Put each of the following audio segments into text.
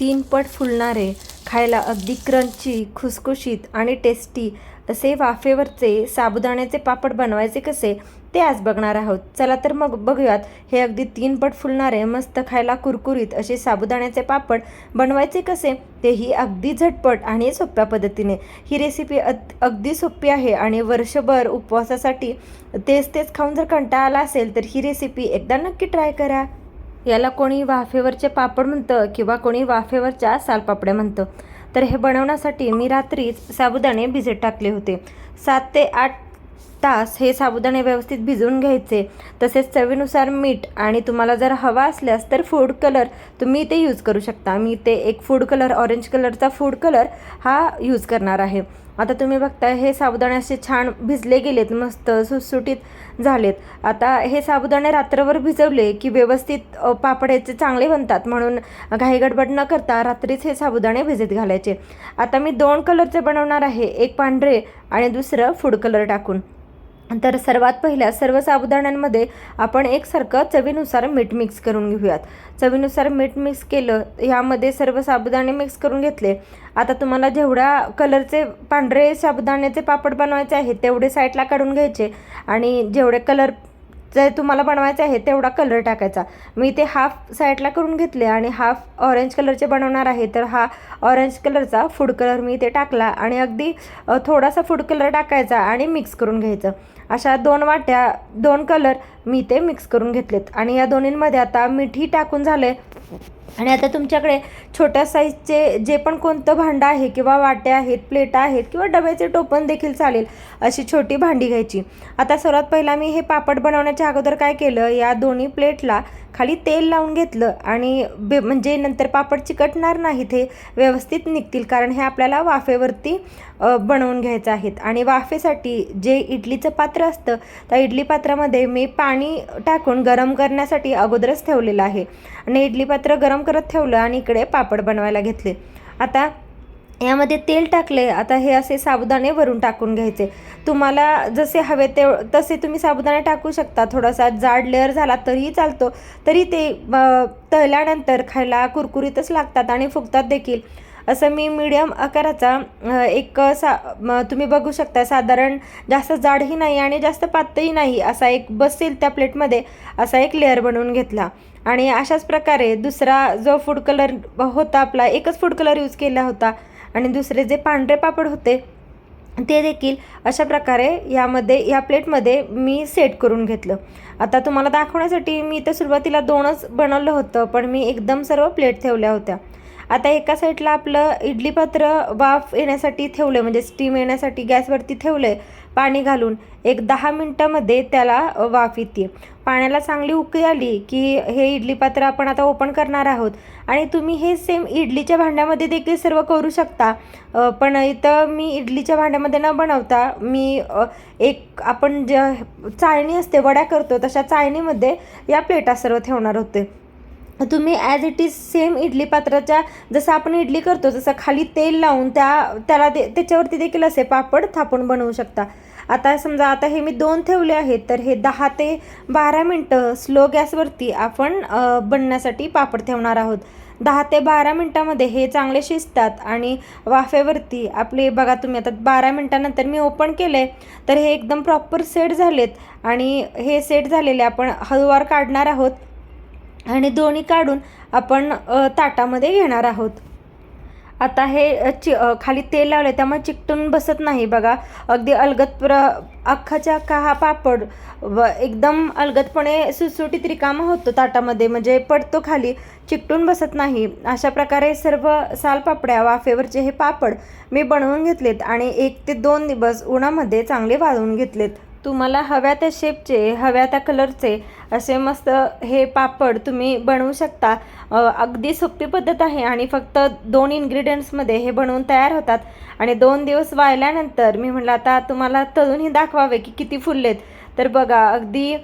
तीन पट फुलणारे खायला अगदी क्रंची खुसखुशीत आणि टेस्टी असे वाफेवरचे साबुदाण्याचे पापड बनवायचे कसे ते आज बघणार आहोत. चला तर मग बघूयात. हे अगदी तीन पट फुलणारे मस्त खायला कुरकुरीत असे साबुदाण्याचे पापड बनवायचे कसे तेही अगदी झटपट आणि सोप्या पद्धतीने. ही रेसिपी अग अगदी सोपी आहे आणि वर्षभर उपवासासाठी तेच तेच खाऊन जर कंटाळा आला असेल तर ही रेसिपी एकदा नक्की ट्राय करा. याला कोणी वाफेवरचे पापड म्हणतं किंवा कोणी वाफेवरच्या सालपापड्या म्हणतं. तर हे बनवण्यासाठी मी रात्रीच साबुदाणे भिजत टाकले होते. सात ते आठ तास हे साबुदाणे व्यवस्थित भिजवून घ्यायचे. तसेच चवीनुसार मीठ आणि तुम्हाला जर हवा असल्यास तर फूड कलर तुम्ही ते यूज करू शकता. मी ते एक फूड कलर ऑरेंज कलरचा फूड कलर हा यूज करणार आहे. आता तुम्ही बघता हे साबुदाणे असे छान भिजले गेलेत मस्त सुटसुटीत झालेत. आता हे साबुदाणे रात्रभर भिजवले की व्यवस्थित पापड्याचे चांगले बनतात. म्हणून घाई गडबड न करता रात्रीच हे साबुदाणे भिजत घालायचे. आता मी दोन कलरचे बनवणार आहे. एक पांढरे आणि दुसरं फूड कलर टाकून. तर सर्वात पहिल्या सर्व साबुदाण्यांमध्ये आपण एकसारखं चवीनुसार मीठ मिक्स करून घेऊयात. चवीनुसार मीठ मिक्स केलं ह्यामध्ये सर्व साबुदाणे मिक्स करून घेतले. आता तुम्हाला जेवढ्या कलरचे पांढरे साबुदाण्याचे पापड बनवायचे आहेत तेवढे साईडला काढून घ्यायचे. आणि जेवढे कलर जे तुम्हाला बनवायचं आहे तेवढा कलर टाकायचा. मी ते हाफ साईडला करून घेतले आणि हाफ ऑरेंज कलरचे बनवणार आहे तर हा ऑरेंज कलरचा फूड कलर मी ते टाकला आणि अगदी थोडासा फूड कलर टाकायचा आणि मिक्स करून घ्यायचं. अशा दोन वाट्या दोन कलर मी ते मिक्स करून घेतलेत. आणि या दोन्हींमध्ये आता मिठी टाकून झाले आणि आता तुमच्याकडे छोट्या साईजचे जे पण कोणतं भांडं आहे किंवा वाटे आहेत प्लेट आहेत किंवा डब्याचे टोपण देखील चालेल अशी छोटी भांडी घ्यायची. आता सर्वात पहिला मी हे पापड बनवण्याच्या अगोदर काय केलं? या दोन्ही प्लेटला खाली तेल लावून घेतलं आणि बे म्हणजे नंतर पापड चिकटणार नाहीत हे व्यवस्थित निघतील कारण हे आपल्याला वाफेवरती बनवून घ्यायचं आहेत. आणि वाफेसाठी जे इडलीचं पात्र असतं त्या इडली पात्रामध्ये मी पाणी टाकून गरम करण्यासाठी अगोदरच ठेवलेलं आहे. आणि इडली पात्र गरम करत ठेवलं आणि इकडे पापड बनवायला घेतले. आता यामध्ये तेल टाकले आता हे असे साबुदाणे वरून टाकून घ्यायचे. तुम्हाला जसे हवे ते तसे तुम्ही साबुदाणे टाकू शकता. थोडासा जाड लेअर झाला तरीही चालतो. तरी ते तळल्यानंतर खायला कुरकुरीतच लागतात आणि फुगतात देखील. असं मी मीडियम आकाराचा एक सा तुम्ही बघू शकता. साधारण जास्त जाडही नाही आणि जास्त पातळही नाही असा एक बसेल त्या प्लेटमध्ये असा एक लेअर बनवून घेतला. आणि अशाच प्रकारे दुसरा जो फूड कलर होता आपला एकच फूड कलर यूज केला होता. आणि दुसरे जे पांढरे पापड होते ते देखील अशा प्रकारे यामध्ये या प्लेटमध्ये मी सेट करून घेतलं. आता तुम्हाला दाखवण्यासाठी मी तर सुरुवातीला दोनच बनवलं होतं पण मी एकदम सर्व प्लेट ठेवल्या होत्या. आता एका साईडला आपलं इडली पात्र वाफ येण्यासाठी ठेवलं म्हणजे स्टीम येण्यासाठी गॅसवरती ठेवलं आहे पाणी घालून. एक दहा मिनटामध्ये त्याला वाफ येते पाण्याला चांगली उकळी आली की हे इडली पात्र आपण आता ओपन करणार आहोत. आणि तुम्ही हे सेम इडलीच्या भांड्यामध्ये देखील सर्व करू शकता. पण इथं मी इडलीच्या भांड्यामध्ये न बनवता मी एक आपण ज चाळणी असते वड्या करतो तशा चाळणीमध्ये या प्लेटा सर्व ठेवणार होते. तुम्ही as it is same idli पात्राच्या जसं आपण इडली करतो तसं खाली तेल लावून त्या त्याला ते त्याच्यावरती देखील असे पापड थापून बनवू शकता. आता समजा आता हे मी दोन ठेवले आहेत तर हे दहा ते बारा मिनटं स्लो गॅसवरती आपण बनण्यासाठी पापड ठेवणार आहोत. दहा ते बारा मिनटामध्ये हे चांगले शिजतात आणि वाफेवरती आपले बघा तुम्ही आता बारा मिनटानंतर मी ओपन केले तर हे एकदम प्रॉपर सेट झालेत आणि हे सेट झालेले आपण हळूवार काढणार आहोत. आणि दोन्ही काढून आपण ताटामध्ये घेणार आहोत. आता हे चि खाली तेल लावले त्यामुळे चिकटून बसत नाही बघा. अगदी अलगत प्र अख्खाच्या अख्खा हा पापड व एकदम अलगदपणे सुटसुटीत रिकामा होतो ताटामध्ये म्हणजे पडतो खाली चिकटून बसत नाही. अशा प्रकारे सर्व सालपापड्या वाफेवरचे हे पापड मी बनवून घेतलेत आणि एक ते दोन दिवस उन्हामध्ये चांगले वाळवून घेतलेत. तुम्हाला हव्या त्या शेपचे हव्या त्या कलरचे असे मस्त हे पापड तुम्ही बनवू शकता. अगदी सोपी पद्धत आहे आणि फक्त दोन इन्ग्रेडियंट्समध्ये हे बनवून तयार होतात. आणि दोन दिवस वाळल्यानंतर मी म्हटलं आता तुम्हाला तळूनही दाखवावे की किती फुललेत. तर बघा अगदी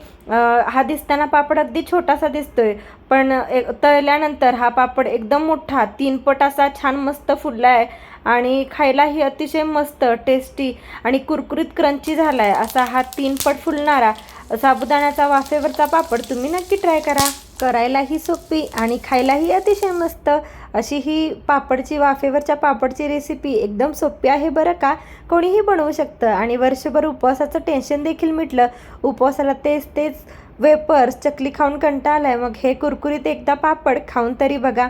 हा दिसताना पापड अगदी छोटासा दिसतोय. पण एक तळल्यानंतर हा पापड एकदम मोठा तीन पट असा छान मस्त फुलला आहे आणि खायलाही अतिशय मस्त टेस्टी आणि कुरकुरीत क्रंची झाला आहे असा हा तीन पट फुलणारा साबुदाण्याचा वाफेवरचा पापड तुम्ही नक्की ट्राय करा. करायलाही सोपी आणि खायलाही अतिशय मस्त. अशी ही पापडची वाफेवरच्या पापडची रेसिपी एकदम सोपी आहे बरं का? कोणीही बनवू शकतं. आणि वर्षभर उपवासाचं टेन्शन देखील मिटलं. उपवासाला तेच तेच वेपर्स चकली खाऊन कंटाळा आहे मग हे कुरकुरीत एकदा पापड खाऊन तरी बघा.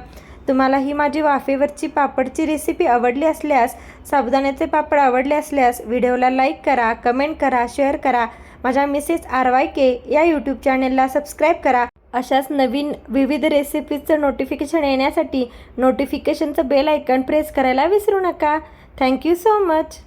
तुम्हाला ही माझी वाफेवरची पापडची रेसिपी आवडली असल्यास साबुदाण्याचे पापड आवडले असल्यास व्हिडिओला लाईक करा कमेंट करा शेअर करा. माझ्या मिसेस आर वाय के या यूट्यूब चॅनेलला सबस्क्राईब करा. अशाच नवीन विविध रेसिपीजचं नोटिफिकेशन येण्यासाठी नोटिफिकेशनचं बेल आयकन प्रेस करायला विसरू नका. Thank you so much